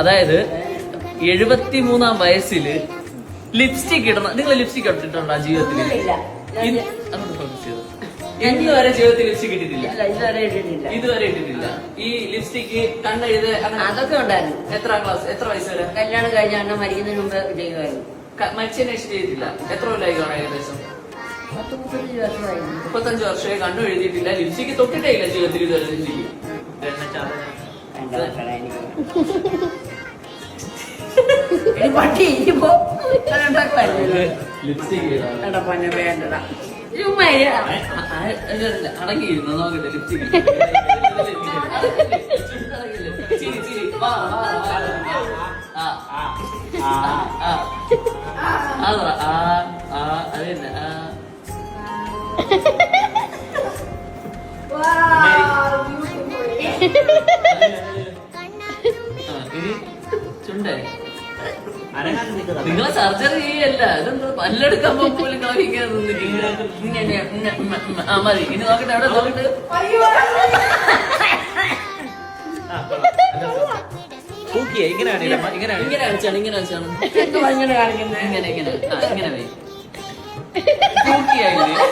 അതായത് എഴുപത്തി മൂന്നാം വയസ്സിൽ ലിപ്സ്റ്റിക് ഇടണം നിങ്ങൾ ലിപ്സ്റ്റിക് ഇട്ടിട്ടുണ്ടോ ജീവിതത്തിൽ? ഇല്ല. ഇന്ന് അങ്ങോട്ട് focus ചെയ്തോ. വരെ ജീവിതത്തിൽ ലിപ്സ്റ്റിക് ഇട്ടിട്ടില്ല. ഇതുവരെ ഇട്ടിട്ടില്ല. ഇതുവരെ ഈ ലിപ്സ്റ്റിക് കണ്ണെഴുത് അങ്ങനെ അതൊക്കെ ഉണ്ടായിരുന്നു. എത്ര ക്ലാസ് എത്ര വയസ്സ് വരെ? കല്യാണം കഴിഞ്ഞ അണ്ണ മരിക്കുന്നതിന് മുമ്പ് ചെയ്യുമായിരുന്നു മനുഷ്യനെ ചെയ്തിട്ടില്ല. എത്ര കൊല്ലായി കാണാം ഏകദേശം മുപ്പത്തഞ്ചു വർഷമായി. കണ്ണു എഴുതിയിട്ടില്ല. ലിപ്സ്റ്റിക് തൊട്ടിട്ടേ ഇല്ല ജീവിതത്തിൽ ഇതുവരെ ലിപ്സ്റ്റിക് പട്ടി പൊന്നെ വേണ്ടടാ. ചുമ്മാ. അടങ്ങിയിരുന്നു നോക്കട്ടെ ലിപ്സ്റ്റിക് ചിരി ചുണ്ടേ നിങ്ങളെ സർജറി ചെയ്യല്ല. ഇതെന്താ? പല്ലെടുക്കാൻ പോലും നിങ്ങൾ ഇങ്ങനെ നിന്നിരിക്കുക. ഇങ്ങനെ, ഇങ്ങനെ, ഉം, ഉം, മതി. ഇനി നോക്കട്ടെ. അവിടെ നോക്കട്ടെ? തൂക്കിയേ ഇങ്ങനെയാണ് ഇങ്ങനെ ഇങ്ങനെ കാണിച്ചാണ് ഇങ്ങനെ കാണിച്ചാണ്. ഇങ്ങനെ കാണിക്കുന്നെ? ഇങ്ങനെ ഇങ്ങനെ. ഇങ്ങനെ തൂക്കിയായില്ലേ.